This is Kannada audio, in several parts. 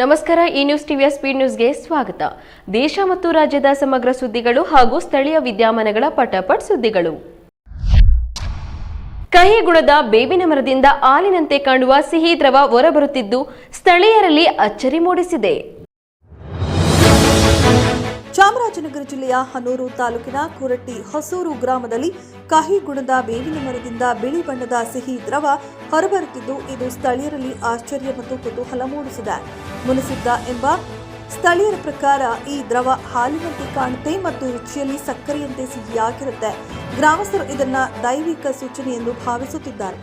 ನಮಸ್ಕಾರ, ಈ ನ್ಯೂಸ್ ಟಿವಿಯ ಸ್ಪೀಡ್ ನ್ಯೂಸ್ಗೆ ಸ್ವಾಗತ. ದೇಶ ಮತ್ತು ರಾಜ್ಯದ ಸಮಗ್ರ ಸುದ್ದಿಗಳು ಹಾಗೂ ಸ್ಥಳೀಯ ವಿದ್ಯಮಾನಗಳ ಪಟಪಟ್ ಸುದ್ದಿಗಳು. ಕಹಿ ಗುಣದ ಬೇವಿನ ಮರದಿಂದ ಹಾಲಿನಂತೆ ಕಾಣುವ ಸಿಹಿ ದ್ರವ ಹೊರಬರುತ್ತಿದ್ದು, ಸ್ಥಳೀಯರಲ್ಲಿ ಅಚ್ಚರಿ ಮೂಡಿಸಿದೆ. ಚಾಮರಾಜನಗರ ಜಿಲ್ಲೆಯ ಹನೂರು ತಾಲೂಕಿನ ಕುರಟ್ಟಿ ಹೊಸೂರು ಗ್ರಾಮದಲ್ಲಿ ಕಹಿ ಗುಣದ ಬೇವಿನ ಮರದಿಂದ ಬಿಳಿ ಬಣ್ಣದ ಸಿಹಿ ದ್ರವ ಹೊರಬರುತ್ತಿದ್ದು, ಇದು ಸ್ಥಳೀಯರಲ್ಲಿ ಆಶ್ಚರ್ಯ ಮತ್ತು ಕುತೂಹಲ ಮೂಡಿಸಿದೆ. ಮುನಿಸಿದ್ದ ಎಂಬ ಸ್ಥಳೀಯರ ಪ್ರಕಾರ ಈ ದ್ರವ ಹಾಲಿನಂತೆ ಕಾಣುತ್ತೆ ಮತ್ತು ರುಚಿಯಲ್ಲಿ ಸಕ್ಕರೆಯಂತೆ ಸಿಹಿಯಾಗಿರುತ್ತೆ. ಗ್ರಾಮಸ್ಥರು ಇದನ್ನ ದೈವಿಕ ಸೂಚನೆ ಎಂದು ಭಾವಿಸುತ್ತಿದ್ದಾರೆ.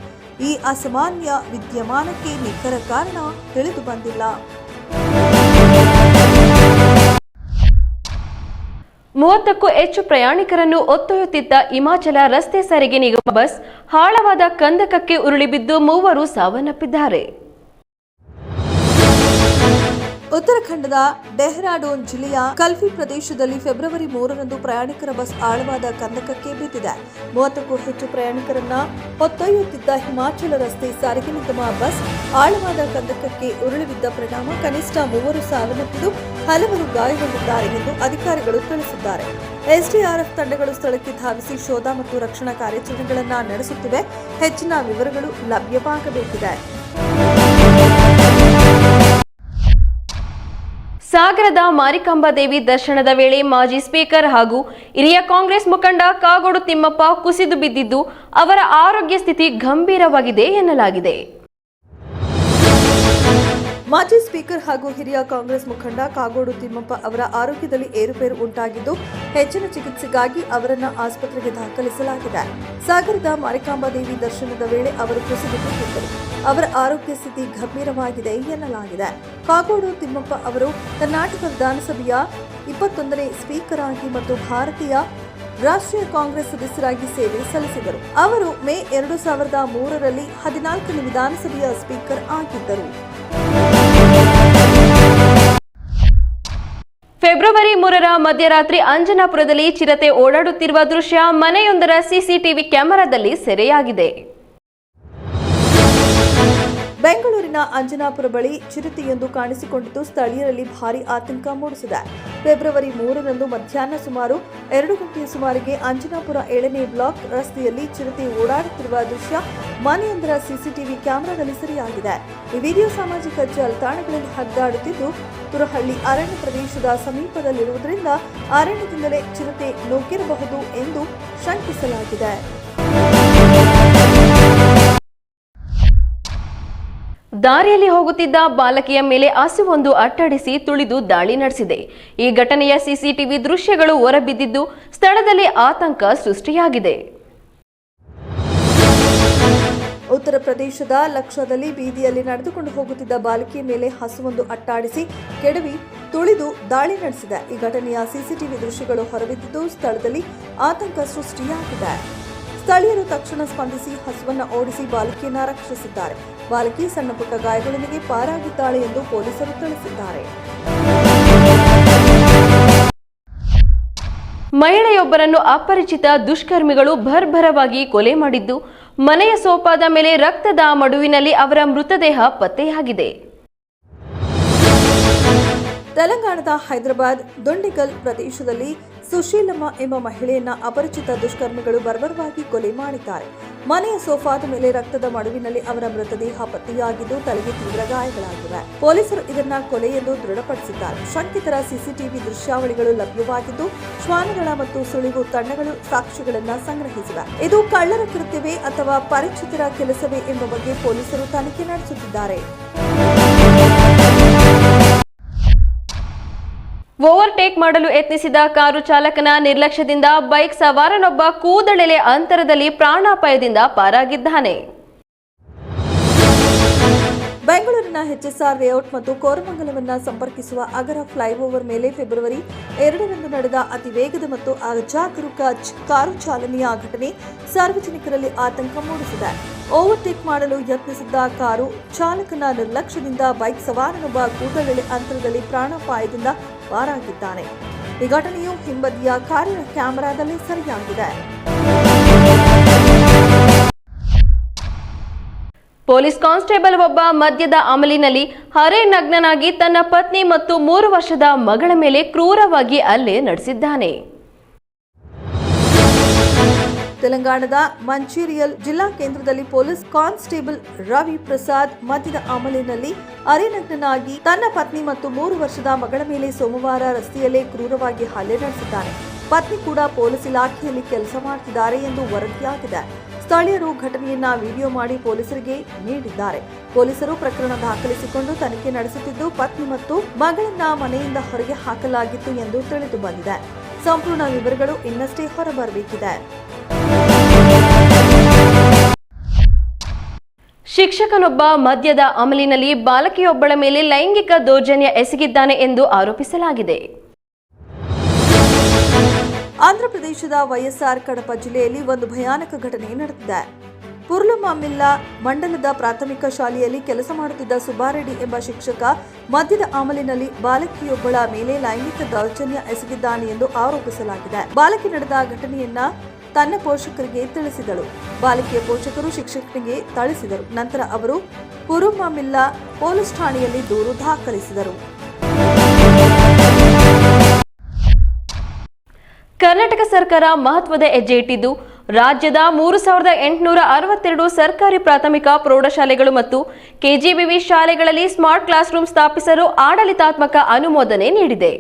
ಈ ಅಸಾಮಾನ್ಯ ವಿದ್ಯಮಾನಕ್ಕೆ ನಿಖರ ಕಾರಣ ತಿಳಿದು ಬಂದಿಲ್ಲ. ಮೂವತ್ತಕ್ಕೂ ಹೆಚ್ಚು ಪ್ರಯಾಣಿಕರನ್ನು ಒತ್ತೊಯ್ಯುತ್ತಿದ್ದ ಹಿಮಾಚಲ ರಸ್ತೆ ಸಾರಿಗೆ ನಿಗಮ ಬಸ್ ಆಳವಾದ ಕಂದಕಕ್ಕೆ ಉರುಳಿಬಿದ್ದು ಮೂವರು ಸಾವನ್ನಪ್ಪಿದ್ದಾರೆ. ಉತ್ತರಾಖಂಡದ ಡೆಹ್ರಾಡೂನ್ ಜಿಲ್ಲೆಯ ಕಲ್ಫಿ ಪ್ರದೇಶದಲ್ಲಿ ಫೆಬ್ರವರಿ ಮೂರರಂದು ಪ್ರಯಾಣಿಕರ ಬಸ್ ಆಳವಾದ ಕಂದಕಕ್ಕೆ ಬಿದ್ದಿದೆ. ಮೂವತ್ತಕ್ಕೂ ಹೆಚ್ಚು ಪ್ರಯಾಣಿಕರನ್ನ ಹೊತ್ತೊಯ್ಯುತ್ತಿದ್ದ ಹಿಮಾಚಲ ರಸ್ತೆ ಸಾರಿಗೆ ನಿಗಮ ಬಸ್ ಆಳವಾದ ಕಂದಕಕ್ಕೆ ಉರುಳಿ ಬಿದ್ದ ಪರಿಣಾಮ ಕನಿಷ್ಠ ಮೂವರು ಸಾವನ್ನಪ್ಪಿದ್ದು ಹಲವರು ಗಾಯಗೊಂಡಿದ್ದಾರೆ ಎಂದು ಅಧಿಕಾರಿಗಳು ತಿಳಿಸಿದ್ದಾರೆ. ಎಸ್ಡಿಆರ್ಎಫ್ ತಂಡಗಳು ಸ್ಥಳಕ್ಕೆ ಧಾವಿಸಿ ಶೋಧ ಮತ್ತು ರಕ್ಷಣಾ ಕಾರ್ಯಾಚರಣೆಗಳನ್ನು ನಡೆಸುತ್ತಿವೆ. ಹೆಚ್ಚಿನ ವಿವರಗಳು ಲಭ್ಯವಾಗಬೇಕಿದೆ. ಸಾಗರದ ಮಾರಿಕಾಂಬಾ ದೇವಿ ದರ್ಶನದ ವೇಳೆ ಮಾಜಿ ಸ್ಪೀಕರ್ ಹಾಗೂ ಹಿರಿಯ ಕಾಂಗ್ರೆಸ್ ಮುಖಂಡ ಕಾಗೋಡು ತಿಮ್ಮಪ್ಪ ಕುಸಿದು ಬಿದ್ದಿದ್ದು ಅವರ ಆರೋಗ್ಯ ಸ್ಥಿತಿ ಗಂಭೀರವಾಗಿದೆ ಎನ್ನಲಾಗಿದೆ. ಮಾಜಿ ಸ್ಪೀಕರ್ ಹಾಗೂ ಹಿರಿಯ ಕಾಂಗ್ರೆಸ್ ಮುಖಂಡ ಕಾಗೋಡು ತಿಮ್ಮಪ್ಪ ಅವರ ಆರೋಗ್ಯದಲ್ಲಿ ಏರುಪೇರು ಉಂಟಾಗಿದ್ದು, ಹೆಚ್ಚಿನ ಚಿಕಿತ್ಸೆಗಾಗಿ ಅವರನ್ನು ಆಸ್ಪತ್ರೆಗೆ ದಾಖಲಿಸಲಾಗಿದೆ. ಸಾಗರದ ಮಾರಿಕಾಂಬಾದೇವಿ ದರ್ಶನದ ವೇಳೆ ಅವರು ಕುಸಿದು ಬಿದ್ದಿದ್ದರು ಅವರ ಆರೋಗ್ಯ ಸ್ಥಿತಿ ಗಂಭೀರವಾಗಿದೆ ಎನ್ನಲಾಗಿದೆ. ಕಾಗೋಡು ತಿಮ್ಮಪ್ಪ ಅವರು ಕರ್ನಾಟಕ ವಿಧಾನಸಭೆಯ ಇಪ್ಪತ್ತೊಂದನೇ ಸ್ಪೀಕರ್ ಆಗಿ ಮತ್ತು ಭಾರತೀಯ ರಾಷ್ಟ್ರೀಯ ಕಾಂಗ್ರೆಸ್ ಸದಸ್ಯರಾಗಿ ಸೇವೆ ಸಲ್ಲಿಸಿದರು. ಅವರು ಮೇ ಎರಡು ಸಾವಿರದ ಮೂರರಲ್ಲಿ ಹದಿನಾಲ್ಕನೇ ವಿಧಾನಸಭೆಯ ಸ್ಪೀಕರ್ ಆಗಿದ್ದರು. ಫೆಬ್ರವರಿ ಮೂರರ ಮಧ್ಯರಾತ್ರಿ ಅಂಜನಾಪುರದಲ್ಲಿ ಚಿರತೆ ಓಡಾಡುತ್ತಿರುವ ದೃಶ್ಯ ಮನೆಯೊಂದರ ಸಿಸಿಟಿವಿ ಕ್ಯಾಮೆರಾದಲ್ಲಿ ಸೆರೆಯಾಗಿದೆ. ಬೆಂಗಳೂರಿನ ಅಂಜನಾಪುರ ಬಳಿ ಚಿರತೆಯೊಂದು ಕಾಣಿಸಿಕೊಂಡಿದ್ದು ಸ್ಥಳೀಯರಲ್ಲಿ ಭಾರಿ ಆತಂಕ ಮೂಡಿಸಿದೆ. ಫೆಬ್ರವರಿ ಮೂರರಂದು ಮಧ್ಯಾಹ್ನ ಸುಮಾರು ಎರಡು ಗಂಟೆಯ ಸುಮಾರಿಗೆ ಅಂಜನಾಪುರ ಏಳನೇ ಬ್ಲಾಕ್ ರಸ್ತೆಯಲ್ಲಿ ಚಿರತೆ ಓಡಾಡುತ್ತಿರುವ ದೃಶ್ಯ ಮನೆಯೊಂದರ ಸಿಸಿಟಿವಿ ಕ್ಯಾಮೆರಾದಲ್ಲಿ ಸೆರೆಯಾಗಿದೆ. ಈ ವಿಡಿಯೋ ಸಾಮಾಜಿಕ ಜಾಲತಾಣಗಳಲ್ಲಿ ಹರಿದಾಡುತ್ತಿದ್ದು ತುರಹಳ್ಳಿ ಅರಣ್ಯ ಪ್ರದೇಶದ ಸಮೀಪದಲ್ಲಿರುವುದರಿಂದ ಅರಣ್ಯದಿಂದಲೇ ಚಿರತೆ ನುಗ್ಗಿರಬಹುದು ಎಂದು ಶಂಕಿಸಲಾಗಿದೆ. ದಾರಿಯಲ್ಲಿ ಹೋಗುತ್ತಿದ್ದ ಬಾಲಕಿಯ ಮೇಲೆ ಹಸುವೊಂದು ಅಟ್ಟಡಿಸಿ ತುಳಿದು ದಾಳಿ ನಡೆಸಿದೆ. ಈ ಘಟನೆಯ ಸಿಸಿಟಿವಿ ದೃಶ್ಯಗಳು ಹೊರಬಿದ್ದಿದ್ದು ಸ್ಥಳದಲ್ಲಿ ಆತಂಕ ಸೃಷ್ಟಿಯಾಗಿದೆ. ಉತ್ತರ ಪ್ರದೇಶದ ಲಕ್ಷದಲ್ಲಿ ಬೀದಿಯಲ್ಲಿ ನಡೆದುಕೊಂಡು ಹೋಗುತ್ತಿದ್ದ ಬಾಲಕಿ ಮೇಲೆ ಹಸುವೊಂದು ಅಟ್ಟಾಡಿಸಿ ಕೆಡವಿ ತುಳಿದು ದಾಳಿ ನಡೆಸಿದೆ. ಈ ಘಟನೆಯ ಸಿಸಿಟಿವಿ ದೃಶ್ಯಗಳು ಹೊರಬಿದ್ದಿದ್ದು ಸ್ಥಳದಲ್ಲಿ ಆತಂಕ ಸೃಷ್ಟಿಯಾಗಿದೆ. ಸ್ಥಳೀಯರು ತಕ್ಷಣ ಸ್ಪಂದಿಸಿ ಹಸುವನ್ನ ಓಡಿಸಿ ಬಾಲಕಿಯನ್ನ ರಕ್ಷಿಸಿದ್ದಾರೆ. ಬಾಲಕಿ ಸಣ್ಣ ಪುಟ್ಟ ಗಾಯಗಳೊಂದಿಗೆ ಪಾರಾಗಿದ್ದಾಳೆ ಎಂದು ಪೊಲೀಸರು ತಿಳಿಸಿದ್ದಾರೆ. ಮಹಿಳೆಯೊಬ್ಬರನ್ನು ಅಪರಿಚಿತ ದುಷ್ಕರ್ಮಿಗಳು ಭರ್ಭರವಾಗಿ ಕೊಲೆ ಮಾಡಿದ್ದು ಮನೆಯ ಸೋಪಾದ ಮೇಲೆ ರಕ್ತದ ಮಡುವಿನಲ್ಲಿ ಅವರ ಮೃತದೇಹ ಪತ್ತೆಯಾಗಿದೆ. ತೆಲಂಗಾಣದ ಹೈದರಾಬಾದ್ ದೊಂಡಿಗಲ್ ಪ್ರದೇಶದಲ್ಲಿ ಸುಶೀಲಮ್ಮ ಎಂಬ ಮಹಿಳೆಯನ್ನ ಅಪರಿಚಿತ ದುಷ್ಕರ್ಮಿಗಳು ಬರ್ಬರವಾಗಿ ಕೊಲೆ ಮಾಡಿದ್ದಾರೆ. ಮನೆಯ ಸೋಫಾದ ಮೇಲೆ ರಕ್ತದ ಮಡುವಿನಲ್ಲಿ ಅವರ ಮೃತದೇಹ ಪತ್ತೆಯಾಗಿದ್ದು ತಲೆಗೆ ತೀವ್ರ ಗಾಯಗಳಾಗಿವೆ. ಪೊಲೀಸರು ಇದನ್ನ ಕೊಲೆ ಎಂದು ದೃಢಪಡಿಸಿದ್ದಾರೆ. ಶಂಕಿತರ ಸಿಸಿಟಿವಿ ದೃಶ್ಯಾವಳಿಗಳು ಲಭ್ಯವಾಗಿದ್ದು, ಶ್ವಾನಗಳ ಮತ್ತು ಸುಳಿವು ತಂಡಗಳು ಸಾಕ್ಷಿಗಳನ್ನ ಸಂಗ್ರಹಿಸಿವೆ. ಇದು ಕಳ್ಳರ ಕೃತ್ಯವೇ ಅಥವಾ ಪರಿಚಿತರ ಕೆಲಸವೇ ಎಂಬ ಬಗ್ಗೆ ಪೊಲೀಸರು ತನಿಖೆ ನಡೆಸುತ್ತಿದ್ದಾರೆ. ಓವರ್ಟೇಕ್ ಮಾಡಲು ಯತ್ನಿಸಿದ ಕಾರು ಚಾಲಕನ ನಿರ್ಲಕ್ಷ್ಯದಿಂದ ಬೈಕ್ ಸವಾರನೊಬ್ಬ ಕೂದಳೆಲೆ ಅಂತರದಲ್ಲಿ ಪ್ರಾಣಾಪಾಯದಿಂದ ಪಾರಾಗಿದ್ದಾನೆ. ಬೆಂಗಳೂರಿನ ಹೆಚ್ಎಸ್ಆರ್ ಲೇಔಟ್ ಮತ್ತು ಕೋರಮಂಗಲವನ್ನು ಸಂಪರ್ಕಿಸುವ ಅಗರ ಫ್ಲೈಓವರ್ ಮೇಲೆ ಫೆಬ್ರವರಿ ಎರಡರಂದು ನಡೆದ ಅತಿ ವೇಗದ ಮತ್ತು ಅಜಾಗರೂಕ ಕಾರು ಚಾಲನೆಯ ಘಟನೆ ಸಾರ್ವಜನಿಕರಲ್ಲಿ ಆತಂಕ ಮೂಡಿಸಿದೆ. ಓವರ್ಟೇಕ್ ಮಾಡಲು ಯತ್ನಿಸಿದ್ದ ಕಾರು ಚಾಲಕನ ನಿರ್ಲಕ್ಷ್ಯದಿಂದ ಬೈಕ್ ಸವಾರನೊಬ್ಬ ಕೂದಲೆಳೆ ಅಂತರದಲ್ಲಿ ಪ್ರಾಣಾಪಾಯದಿಂದ ಪಾರಾಗಿದ್ದಾನೆ ಈ ಘಟನೆಯು ಹಿಂಬದಿಯ ಕಾರಿನ ಕ್ಯಾಮೆರಾದಲ್ಲಿ ಸರಿಯಾಗಿದೆ. ಪೊಲೀಸ್ ಕಾನ್ಸ್ಟೇಬಲ್ ಒಬ್ಬ ಮದ್ಯದ ಅಮಲಿನಲ್ಲಿ ಹರೆ ನಗ್ನನಾಗಿ ತನ್ನ ಪತ್ನಿ ಮತ್ತು ಮೂರು ವರ್ಷದ ಮಗಳ ಮೇಲೆ ಕ್ರೂರವಾಗಿ ಅಲ್ಲೇ ನಡೆಸಿದ್ದಾನೆ. ತೆಲಂಗಾಣದ ಮಂಚೇರಿಯಲ್ ಜಿಲ್ಲಾ ಕೇಂದ್ರದಲ್ಲಿ ಪೊಲೀಸ್ ಕಾನ್ಸ್ಟೇಬಲ್ ರವಿ ಪ್ರಸಾದ್ ಮದ್ಯದ ಅಮಲಿನಲ್ಲಿ ಅರೆನಗ್ನಾಗಿ ತನ್ನ ಪತ್ನಿ ಮತ್ತು ಮೂರು ವರ್ಷದ ಮಗಳ ಮೇಲೆ ಸೋಮವಾರ ರಸ್ತೆಯಲ್ಲೇ ಕ್ರೂರವಾಗಿ ಹಲ್ಲೆ ನಡೆಸಿದ್ದಾನೆ ಪತ್ನಿ ಕೂಡ ಪೊಲೀಸ್ ಇಲಾಖೆಯಲ್ಲಿ ಕೆಲಸ ಮಾಡುತ್ತಿದ್ದಾರೆ ಎಂದು ವರದಿಯಾಗಿದೆ. ಸ್ಥಳೀಯರು ಘಟನೆಯನ್ನ ವಿಡಿಯೋ ಮಾಡಿ ಪೊಲೀಸರಿಗೆ ನೀಡಿದ್ದಾರೆ. ಪೊಲೀಸರು ಪ್ರಕರಣ ದಾಖಲಿಸಿಕೊಂಡು ತನಿಖೆ ನಡೆಸುತ್ತಿದ್ದು, ಪತ್ನಿ ಮತ್ತು ಮಗಳನ್ನ ಮನೆಯಿಂದ ಹೊರಗೆ ಹಾಕಲಾಗಿತ್ತು ಎಂದು ತಿಳಿದು ಬಂದಿದೆ. ಸಂಪೂರ್ಣ ವಿವರಗಳು ಇನ್ನಷ್ಟೇ ಹೊರಬರಬೇಕಿದೆ. ಶಿಕ್ಷಕನೊಬ್ಬ ಮದ್ಯದ ಅಮಲಿನಲ್ಲಿ ಬಾಲಕಿಯೊಬ್ಬಳ ಮೇಲೆ ಲೈಂಗಿಕ ದೌರ್ಜನ್ಯ ಎಸಗಿದ್ದಾನೆ ಎಂದು ಆರೋಪಿಸಲಾಗಿದೆ. ಆಂಧ್ರಪ್ರದೇಶದ ವೈಎಸ್ಆರ್ ಕಡಪ ಜಿಲ್ಲೆಯಲ್ಲಿ ಒಂದು ಭಯಾನಕ ಘಟನೆ ನಡೆದಿದೆ. ಪುರ್ಲಮಾಮಿಲ್ಲಾ ಮಂಡಲದ ಪ್ರಾಥಮಿಕ ಶಾಲೆಯಲ್ಲಿ ಕೆಲಸ ಮಾಡುತ್ತಿದ್ದ ಸುಬ್ಬಾರೆಡ್ಡಿ ಎಂಬ ಶಿಕ್ಷಕ ಮದ್ಯದ ಅಮಲಿನಲ್ಲಿ ಬಾಲಕಿಯೊಬ್ಬಳ ಮೇಲೆ ಲೈಂಗಿಕ ದೌರ್ಜನ್ಯ ಎಸಗಿದ್ದಾನೆ ಎಂದು ಆರೋಪಿಸಲಾಗಿದೆ. ಬಾಲಕಿ ನಡೆದ ಘಟನೆಯನ್ನ ತನ್ನ ಪೋಷಕರಿಗೆ ತಿಳಿಸಿದಳು. ಬಾಲಕಿಯ ಪೋಷಕರು ಶಿಕ್ಷಕರಿಗೆ ಥಳಿಸಿದರು. ನಂತರ ಅವರು ಪುರುಮಾಮಿಲ್ಲಾ ಪೊಲೀಸ್ ಠಾಣೆಯಲ್ಲಿ ದೂರು ದಾಖಲಿಸಿದರು. ಕರ್ನಾಟಕ ಸರ್ಕಾರ ಮಹತ್ವದ ಹೆಜ್ಜೆ ಇಟ್ಟಿದ್ದು, ರಾಜ್ಯದ ಮೂರು ಸಾವಿರದ ಎಂಟುನೂರ ಅರವತ್ತೆರಡು ಸರ್ಕಾರಿ ಪ್ರಾಥಮಿಕ ಪ್ರೌಢಶಾಲೆಗಳು ಮತ್ತು ಕೆಜಿಬಿವಿ ಶಾಲೆಗಳಲ್ಲಿ ಸ್ಮಾರ್ಟ್ ಕ್ಲಾಸ್ ರೂಮ್ ಸ್ಥಾಪಿಸಲು ಆಡಳಿತಾತ್ಮಕ ಅನುಮೋದನೆ ನೀಡಿದೆ.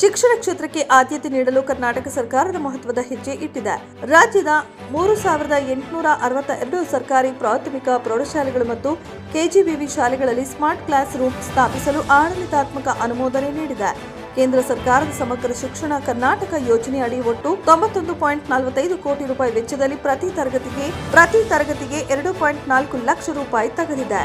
ಶಿಕ್ಷಣ ಕ್ಷೇತ್ರಕ್ಕೆ ಆದ್ಯತೆ ನೀಡಲು ಕರ್ನಾಟಕ ಸರ್ಕಾರದ ಮಹತ್ವದ ಹೆಜ್ಜೆ ಇಟ್ಟಿದೆ. ರಾಜ್ಯದ ಮೂರು ಸಾವಿರದ ಎಂಟುನೂರ ಅರವತ್ತ ಎರಡು ಸರ್ಕಾರಿ ಪ್ರಾಥಮಿಕ ಪ್ರೌಢಶಾಲೆಗಳು ಮತ್ತು ಕೆಜಿಬಿವಿ ಶಾಲೆಗಳಲ್ಲಿ ಸ್ಮಾರ್ಟ್ ಕ್ಲಾಸ್ ರೂಮ್ ಸ್ಥಾಪಿಸಲು ಆಡಳಿತಾತ್ಮಕ ಅನುಮೋದನೆ ನೀಡಿದೆ. ಕೇಂದ್ರ ಸರ್ಕಾರದ ಸಮಗ್ರ ಶಿಕ್ಷಣ ಕರ್ನಾಟಕ ಯೋಜನೆ ಅಡಿ ಒಟ್ಟು ತೊಂಬತ್ತೊಂದು ಪಾಯಿಂಟ್ ನಲವತ್ತೈದು ಕೋಟಿ ರೂಪಾಯಿ ವೆಚ್ಚದಲ್ಲಿ ಪ್ರತಿ ತರಗತಿಗೆ ಪ್ರತಿ ತರಗತಿಗೆ ಎರಡು ಪಾಯಿಂಟ್ ನಾಲ್ಕು ಲಕ್ಷ ರೂಪಾಯಿ ತೆಗೆದಿದೆ.